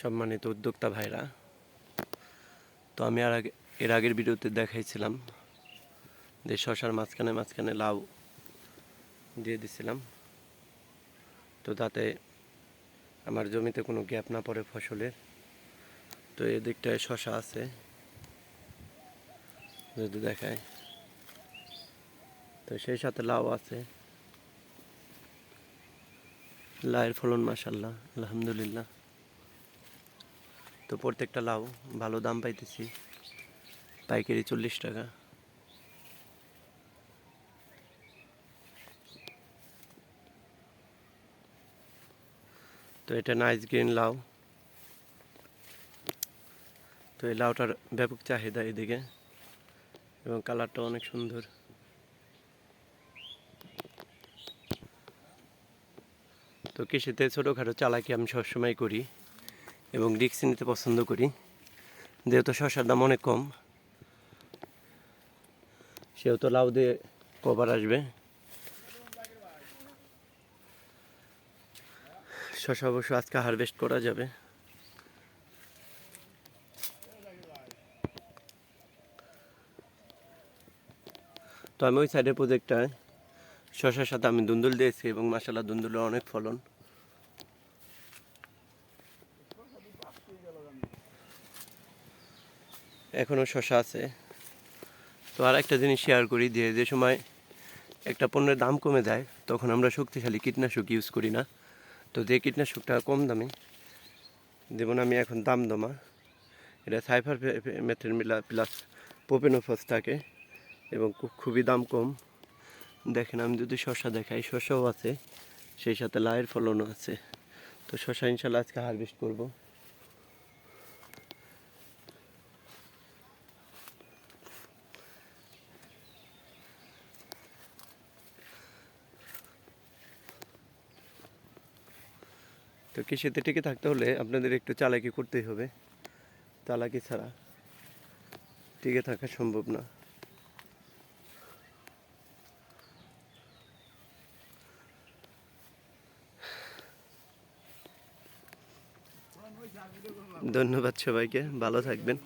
সম্মানিত উদ্যোক্তা ভাইরা, তো আমি আর আগে এর আগের ভিডিওতে দেখাইছিলাম যে শশার মাঝখানে মাঝখানে লাউ দিয়ে দিছিলাম। তো তাতে আমার জমিতে কোনো গ্যাপ না পড়ে ফসলের। তো এদিকটায় শশা আছে। যদি দেখায় তো সেই সাথে লাউ আছে। লাউয়ের ফলন মাসাল্লাহ আলহামদুলিল্লাহ। তো প্রত্যেকটা লাউ ভালো দাম পাইতেছি। পাইকারি চল্লিশ টাকা। তো এটা নাইস গ্রিন লাউ। তো এই লাউটার ব্যাপক চাহিদা এদিকে। এবং কালারটা অনেক সুন্দর। তো কৃষিতে ছোটোখাটো চালাকি আমি সবসময় করি। এবং রিক্স নিতে পছন্দ করি। যেহেতু শসার দাম অনেক কম, সেহেতু লাউ দিয়ে কভার আসবে। শসা অবশ্য আজকে হারভেস্ট করা যাবে। তো আমি ওই সাইডের প্রজেক্টটায় শশার সাথে আমি দুন্দুল দিয়েছি এবং মাসালা দুন্দুলের অনেক ফলন। এখনও শশা আছে। তো আর একটা জিনিস শেয়ার করি যে যে সময় একটা পণ্যের দাম কমে যায়, তখন আমরা শক্তিশালী কীটনাশক ইউজ করি না। তো যে কীটনাশকটা কম দামে, যেমন আমি এখন দাম দমা, এটা সাইফার মেথের মিলা প্লাস পোপেনোফস থাকে এবং খুবই দাম কম। দেখেন, আমি যদি শশা দেখাই, শশাও আছে, সেই সাথে লায়ের ফলনও আছে। তো শশা ইনশাল্লাহ আজকে হারভেস্ট করব। তো কৃষিতে টিকে থাকতে হলে আপনাদের একটু চালাকি করতেই হবে। চালাকি ছাড়া টিকে থাকা সম্ভব না। ধন্যবাদ সবাইকে, ভালো থাকবেন।